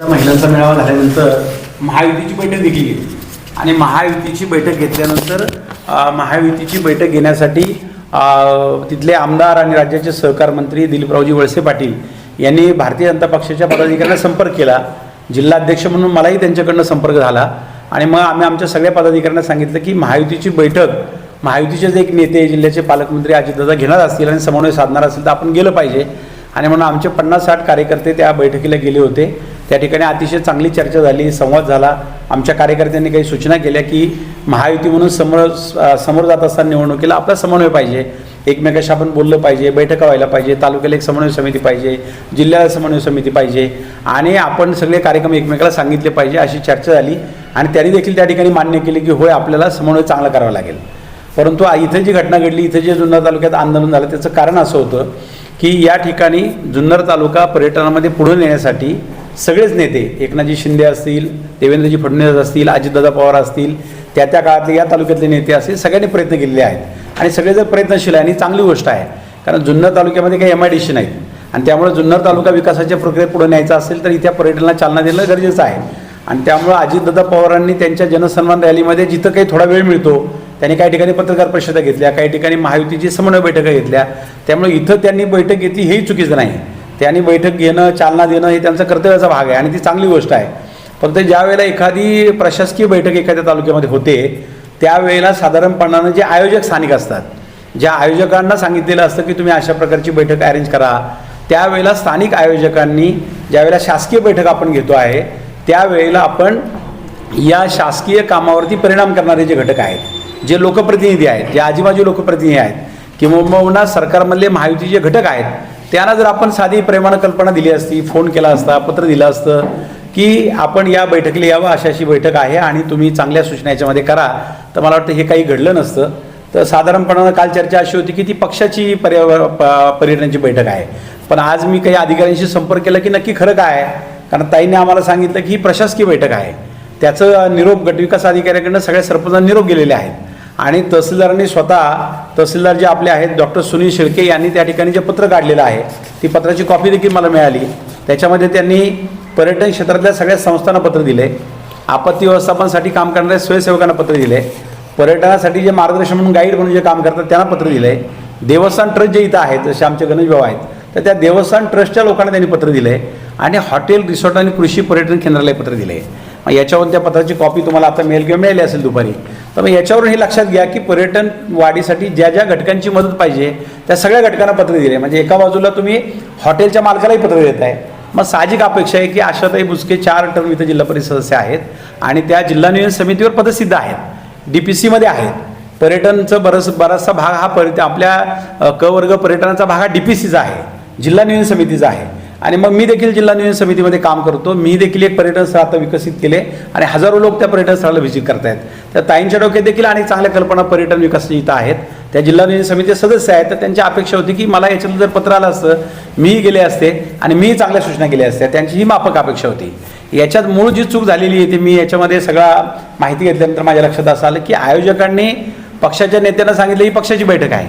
महिलांचा मेळावा झाल्यानंतर महायुतीची बैठक देखील घेतली. आणि महायुतीची बैठक घेतल्यानंतर महायुतीची बैठक घेण्यासाठी तिथले आमदार आणि राज्याचे सहकार मंत्री दिलीपरावजी वळसे पाटील यांनी भारतीय जनता पक्षाच्या पदाधिकाऱ्यांना संपर्क केला. जिल्हाध्यक्ष म्हणून मलाही त्यांच्याकडनं संपर्क झाला. आणि मग आम्ही आमच्या सगळ्या पदाधिकाऱ्यांना सांगितलं की महायुतीची बैठक महायुतीचे जे एक नेते जिल्ह्याचे पालकमंत्री अजितदादा घेणार असतील आणि समन्वय साधणार असतील तर आपण गेलं पाहिजे. आणि म्हणून आमचे पन्नास साठ कार्यकर्ते त्या बैठकीला गेले होते. त्या ठिकाणी अतिशय चांगली चर्चा झाली संवाद झाला. आमच्या कार्यकर्त्यांनी काही सूचना केल्या की महायुती म्हणून समोर समोर जात असताना निवडणुकीला आपला समन्वय पाहिजे. एकमेकाशी आपण बोललं पाहिजे बैठका व्हायला पाहिजे तालुक्याला एक समन्वय समिती पाहिजे जिल्ह्याला समन्वय समिती पाहिजे. आणि आपण सगळे कार्यक्रम एकमेकाला सांगितले पाहिजे अशी चर्चा झाली. आणि त्यांनी देखील त्या ठिकाणी मान्य केली की होय आपल्याला समन्वय चांगला करावा लागेल. परंतु इथं जी घटना घडली इथं जे जुन्नर तालुक्यात आंदोलन झालं त्याचं कारण असं होतं की या ठिकाणी जुन्नर तालुका पर्यटनामध्ये पुढे नेण्यासाठी सगळेच नेते एकनाथजी शिंदे असतील देवेंद्रजी फडणवीस असतील अजितदादा पवार असतील त्या त्या काळातले या तालुक्यातले नेते असतील सगळ्यांनी प्रयत्न केलेले आहेत. आणि सगळे जर प्रयत्नशील आहे आणि चांगली गोष्ट आहे कारण जुन्नर तालुक्यामध्ये काही एम आय डी सी नाहीत. आणि त्यामुळे जुन्नर तालुका विकासाच्या प्रक्रियेत पुढे न्यायचा असेल तर इथे पर्यटनाला चालना देणं गरजेचं आहे. आणि त्यामुळं अजितदादा पवारांनी त्यांच्या जनसन्मान रॅलीमध्ये जिथं काही थोडा वेळ मिळतो त्यांनी काही ठिकाणी पत्रकार परिषदा घेतल्या काही ठिकाणी महायुतीची समन्वय बैठका घेतल्या. त्यामुळे इथं त्यांनी बैठक घेतली हेही चुकीचं नाही. त्यांनी बैठक घेणं चालना देणं हे त्यांचं कर्तव्याचा भाग आहे आणि ती चांगली गोष्ट आहे. फक्त ज्या वेळेला एखादी प्रशासकीय बैठक एखाद्या तालुक्यामध्ये होते त्यावेळेला साधारणपणानं जे आयोजक स्थानिक असतात ज्या आयोजकांना सांगितलेलं असतं की तुम्ही अशा प्रकारची बैठक अरेंज करा त्यावेळेला स्थानिक आयोजकांनी ज्यावेळेला शासकीय बैठक आपण घेतो आहे त्यावेळेला आपण या शासकीय कामावरती परिणाम करणारे जे घटक आहेत जे लोकप्रतिनिधी आहेत जे आजीबाजू लोकप्रतिनिधी आहेत किंवा सरकारमधले महायुतीचे घटक आहेत त्यांना जर आपण साधी प्रेमानं कल्पना दिली असती फोन केला असता पत्र दिलं असतं की आपण या बैठकीला यावं अशी अशी बैठक आहे आणि तुम्ही चांगल्या सूचना याच्यामध्ये करा तर मला वाटतं हे काही घडलं नसतं. तर साधारणपणानं काल चर्चा अशी होती की ती पक्षाची पर्यावर प- पर्यटनाची बैठक आहे. पण आज मी काही अधिकाऱ्यांशी संपर्क केला की नक्की खरं काय आहे? कारण ताईंनी आम्हाला सांगितलं की ही प्रशासकीय बैठक आहे. त्याचं निरोप गटविकास अधिकाऱ्याकडनं सगळ्या सरपंचांना निरोप गेलेले आहेत. आणि तहसीलदारांनी स्वतः तहसीलदार जे आपले आहेत डॉक्टर सुनील शेळके यांनी त्या ठिकाणी जे पत्र काढलेलं आहे ती पत्राची कॉपी देखील मला मिळाली. त्याच्यामध्ये त्यांनी पर्यटन क्षेत्रातल्या सगळ्या संस्थांना पत्र दिले. आपत्ती व्यवस्थापनासाठी काम करणाऱ्या स्वयंसेवकांना पत्र दिले. पर्यटनासाठी जे मार्गदर्शन म्हणून गाईड म्हणून जे काम करतात त्यांना पत्र दिले. देवस्थान ट्रस्ट जे इथं आहेत जसे आमचे गणेशभाऊ आहेत तर त्या देवस्थान ट्रस्टच्या लोकांना त्यांनी पत्र दिले आणि हॉटेल रिसॉर्ट आणि कृषी पर्यटन केंद्रालाही पत्र दिले. मग याच्यावरून त्या पत्राची कॉपी तुम्हाला आता मेल किंवा मिळाली असेल दुपारी. तर मग याच्यावरून हे लक्षात घ्या की पर्यटन वाढीसाठी ज्या ज्या घटकांची मदत पाहिजे त्या सगळ्या घटकांना पत्र दिले. म्हणजे एका बाजूला तुम्ही हॉटेलच्या मालकालाही पत्र देत आहे. मग साहजिक अपेक्षा आहे की आशाताई बुसके चार टर्म इथं जिल्हा परिषद सदस्य आहेत आणि त्या जिल्हा नियोजन समितीवर पदसिद्ध आहेत. डी पी सीमध्ये आहेत. पर्यटनचं बरंच बराचसा भाग हा पर आपल्या क वर्ग पर्यटनाचा भाग हा डी पी सीचा आहे. जिल्हा नियोजन समितीचा आहे. आणि मग मी देखील जिल्हा नियोजन समितीमध्ये काम करतो. मी देखील एक पर्यटन स्थळ आता विकसित केले आणि हजारो लोक त्या पर्यटन स्थळाला व्हिजिट करतायत. त्या ताईंच्या डोक्यात देखील आणि चांगल्या कल्पना पर्यटन विकास इथं आहेत. त्या जिल्हा नियोजन समितीचे सदस्य आहेत. तर त्यांची अपेक्षा होती की मला याच्यातलं जर पत्र आलं असतं मीही गेले असते आणि मीही चांगल्या सूचना केल्या असत्या त्यांची ही माफक अपेक्षा होती. याच्यात मूळ जी चूक झालेली आहे ती मी याच्यामध्ये सगळा माहिती घेतल्यानंतर माझ्या लक्षात असं आलं की आयोजकांनी पक्षाच्या नेत्यांना सांगितलं ही पक्षाची बैठक आहे.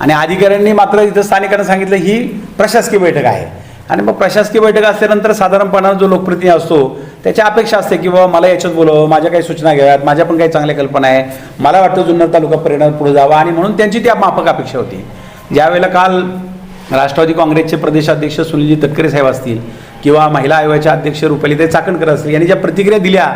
आणि अधिकाऱ्यांनी मात्र इथं स्थानिकांना सांगितलं ही प्रशासकीय बैठक आहे. आणि मग प्रशासकीय बैठक असल्यानंतर साधारणपणा जो लोकप्रतिनिधी असतो त्याची अपेक्षा असते की बाबा मला याच्यात बोलावं माझ्या काही सूचना घ्याव्यात माझ्या पण काही चांगल्या कल्पना आहे मला वाटतं जुन्नर तालुका परिणाम पुढे जावा आणि म्हणून त्यांची त्या माफक अपेक्षा होती. ज्यावेळेला काल राष्ट्रवादी काँग्रेसचे प्रदेशाध्यक्ष सुनीलजी तटकरे साहेब असतील किंवा महिला आयोगाच्या अध्यक्ष रुपालीताई चाकणकर असतील यांनी ज्या प्रतिक्रिया दिल्या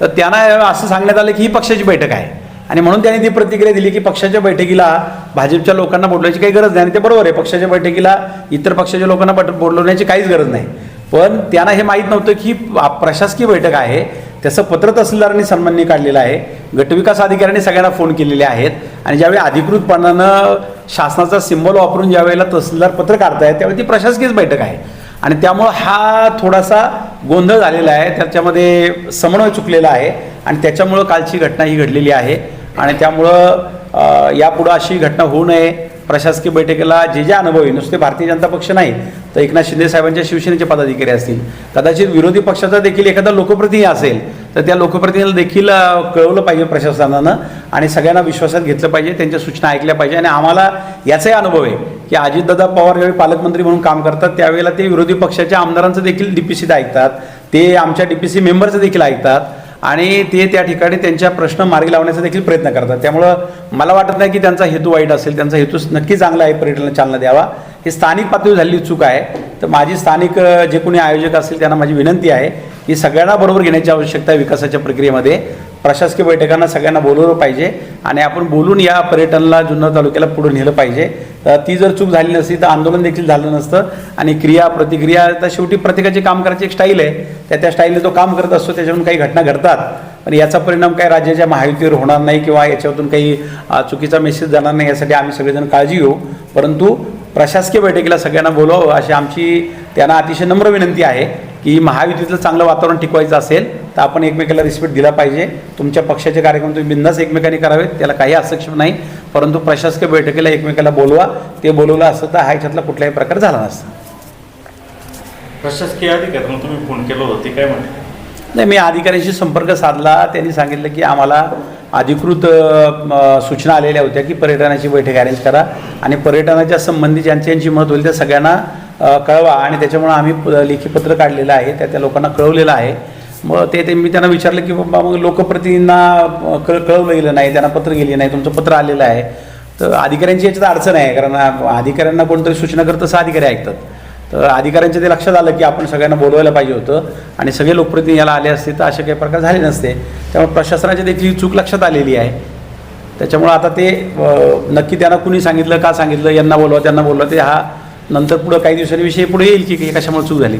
तर त्यांना असं सांगण्यात आलं की ही पक्षाची बैठक आहे. आणि म्हणून त्यांनी ती प्रतिक्रिया दिली की पक्षाच्या बैठकीला भाजपच्या लोकांना बोलवण्याची काही गरज नाही. आणि ते बरोबर आहे पक्षाच्या बैठकीला इतर पक्षाच्या लोकांना बट बोलवण्याची काहीच गरज नाही. पण त्यांना हे माहीत नव्हतं की प्रशासकीय बैठक आहे. त्याचं पत्र तहसीलदारांनी सन्माननी काढलेलं आहे. गटविकास अधिकाऱ्यांनी सगळ्यांना फोन केलेले आहेत. आणि ज्यावेळी अधिकृतपणानं शासनाचा सिंबल वापरून ज्यावेळेला तहसीलदार पत्र काढतायत त्यावेळी ती प्रशासकीयच बैठक आहे. आणि त्यामुळं हा थोडासा गोंधळ झालेला आहे. त्याच्यामध्ये समन्वय चुकलेला आहे. आणि त्याच्यामुळं कालची घटना ही घडलेली आहे. आणि त्यामुळं यापुढं अशी घटना होऊ नये. प्रशासकीय बैठकीला जे जे अनुभवी नुसते भारतीय जनता पक्ष नाही तर एकनाथ शिंदे साहेबांच्या शिवसेनेचे पदाधिकारी असतील कदाचित विरोधी पक्षाचा देखील एखादा लोकप्रतिनिधी असेल तर त्या लोकप्रतिनिधीला देखील कळवलं पाहिजे प्रशासनानं आणि सगळ्यांना विश्वासात घेतलं पाहिजे त्यांच्या सूचना ऐकल्या पाहिजे. आणि आम्हाला याचाही अनुभव आहे की अजितदादा पवार ज्यावेळी पालकमंत्री म्हणून काम करतात त्यावेळेला ते विरोधी पक्षाच्या आमदारांचं देखील डी पी सीत ऐकतात ते आमच्या डी पी सी मेंबरचं देखील ऐकतात. आणि ते त्या ठिकाणी त्यांच्या प्रश्न मार्गी लावण्याचा देखील प्रयत्न करतात. त्यामुळं मला वाटत नाही की त्यांचा हेतू वाईट असेल त्यांचा हेतू नक्की चांगला आहे पर्यटनाला चालना द्यावा. ही स्थानिक पातळीवर झालेली चूक आहे. तर माझी स्थानिक जे कोणी आयोजक असतील त्यांना माझी विनंती आहे की सगळ्यांना बरोबर घेण्याची आवश्यकता आहे विकासाच्या प्रक्रियेमध्ये. प्रशासकीय बैठकांना सगळ्यांना बोलवलं पाहिजे आणि आपण बोलून या पर्यटनाला जुन्नर तालुक्याला पुढे नेलं पाहिजे. तर ती जर चूक झाली नसती तर आंदोलन देखील झालं नसतं आणि क्रिया प्रतिक्रिया तर शेवटी प्रत्येकाची काम करायची एक स्टाईल आहे. त्या त्या स्टाईलने तो काम करत असतो त्याच्यातून काही घटना घडतात. पण याचा परिणाम काय राज्याच्या महायुतीवर होणार नाही किंवा याच्यातून काही चुकीचा मेसेज जाणार नाही यासाठी आम्ही सगळेजण काळजी घेऊ. परंतु प्रशासकीय बैठकीला सगळ्यांना बोलवावं अशी आमची त्यांना अतिशय नम्र विनंती आहे की महायुतीतलं चांगलं वातावरण टिकवायचं असेल तर आपण एकमेकाला रिस्पेक्ट दिला पाहिजे. तुमच्या पक्षाचे कार्यक्रम तुम्ही बिंदास एकमेकांनी करावेत त्याला काही हस्तक्षेप नाही. परंतु प्रशासकीय बैठकीला एकमेकाला बोलवा. ते बोलवलं असतं तर हा याच्यातला कुठल्याही प्रकार झाला नसता. प्रशासकीय अधिकाऱ्यांना तुम्ही फोन केलं होतं काय म्हणे नाही मी अधिकाऱ्यांशी संपर्क साधला. त्यांनी सांगितलं की आम्हाला अधिकृत सूचना आलेल्या होत्या की पर्यटनाची बैठक अरेंज करा आणि पर्यटनाच्या संबंधी ज्यांची ज्यांची मत होईल त्या सगळ्यांना कळवा. आणि त्याच्यामुळं आम्ही लेखी पत्र काढलेलं आहे त्या त्या लोकांना कळवलेलं आहे. मग ते ते मी त्यांना विचारलं की बाबा मग लोकप्रतिनिधींना कळ कळवलं गेलं नाही त्यांना पत्र गेली नाही तुमचं पत्र आलेलं आहे. तर अधिकाऱ्यांची याच्यात अडचण आहे कारण अधिकाऱ्यांना कोणतरी सूचना करतं तसं अधिकारी ऐकतात. तर अधिकाऱ्यांच्या ते लक्षात आलं की आपण सगळ्यांना बोलवायला पाहिजे होतं आणि सगळे लोकप्रतिनिधी याला आले असते तर असे काही प्रकार झाले नसते. त्यामुळे प्रशासनाची देखील चूक लक्षात आलेली आहे. त्याच्यामुळं आता ते नक्की त्यांना कुणी सांगितलं का सांगितलं यांना बोलवा त्यांना बोलवा ते हा नंतर पुढं काही दिवसांनी विषय पुढे येईल की की कशामुळे चूक झाली.